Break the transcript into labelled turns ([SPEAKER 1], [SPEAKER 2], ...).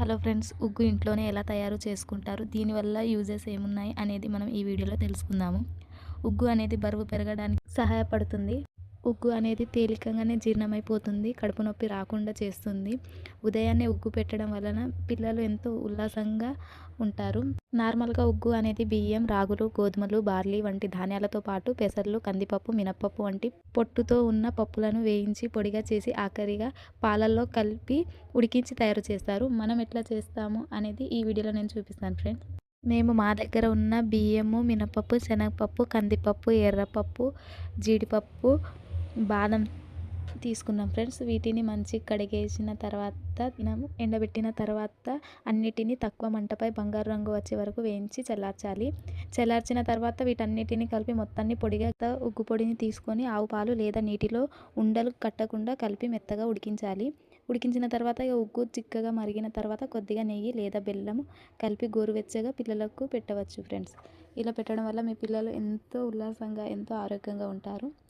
[SPEAKER 1] Hello friends ఉగ్గు ఇంట్లోనే ఎలా తయారు చేసుకుంటారు? దీనివల్ల యూజెస్ ఏమున్నాయి అనేది మనం ఈ వీడియోలో తెలుసుకుందాము. ఉగ్గు అనేది బరువు పెరగడానికి సహాయపడుతుంది. ఉగ్గు అనేది తేలికగానే జీర్ణమైపోతుంది కడుపు నొప్పి రాకుండా చేస్తుంది. ఉదయాన్నే ఉగ్గు పెట్టడం వలన పిల్లలు ఎంతో ఉల్లాసంగా ఉంటారు. నార్మల్గా ఉగ్గు అనేది బియ్యం రాగులు గోధుమలు బార్లీ వంటి ధాన్యాలతో పాటు పెసర్లు కందిపప్పు మినపప్పు వంటి పొట్టుతో ఉన్న పప్పులను వేయించి పొడిగా చేసి ఆఖరిగా పాలల్లో కలిపి ఉడికించి తయారు చేస్తారు. మనం ఎట్లా చేస్తాము అనేది ఈ వీడియోలో నేను చూపిస్తాను ఫ్రెండ్స్. మేము మా దగ్గర ఉన్న బియ్యము మినపప్పు శనగపప్పు కందిపప్పు ఎర్రపప్పు జీడిపప్పు బాదం తీసుకున్నాం ఫ్రెండ్స్. వీటిని మంచిగా కడిగేసిన తర్వాత మనము ఎండబెట్టిన తర్వాత అన్నిటిని తక్కువ మంటపై బంగారు రంగు వచ్చే వరకు వేయించి చల్లార్చాలి. చల్లార్చిన తర్వాత వీటన్నిటిని కలిపి మొత్తాన్ని పొడిగా ఉగ్గు పొడిని తీసుకొని ఆవు పాలు లేదా నీటిలో ఉండలు కట్టకుండా కలిపి మెత్తగా ఉడికించాలి. ఉడికించిన తర్వాత ఇక ఉగ్గు చిక్కగా మరిగిన తర్వాత కొద్దిగా నెయ్యి లేదా బెల్లం కలిపి గోరువెచ్చగా పిల్లలకు పెట్టవచ్చు ఫ్రెండ్స్. ఇలా పెట్టడం వల్ల మీ పిల్లలు ఎంతో ఉల్లాసంగా ఎంతో ఆరోగ్యంగా ఉంటారు.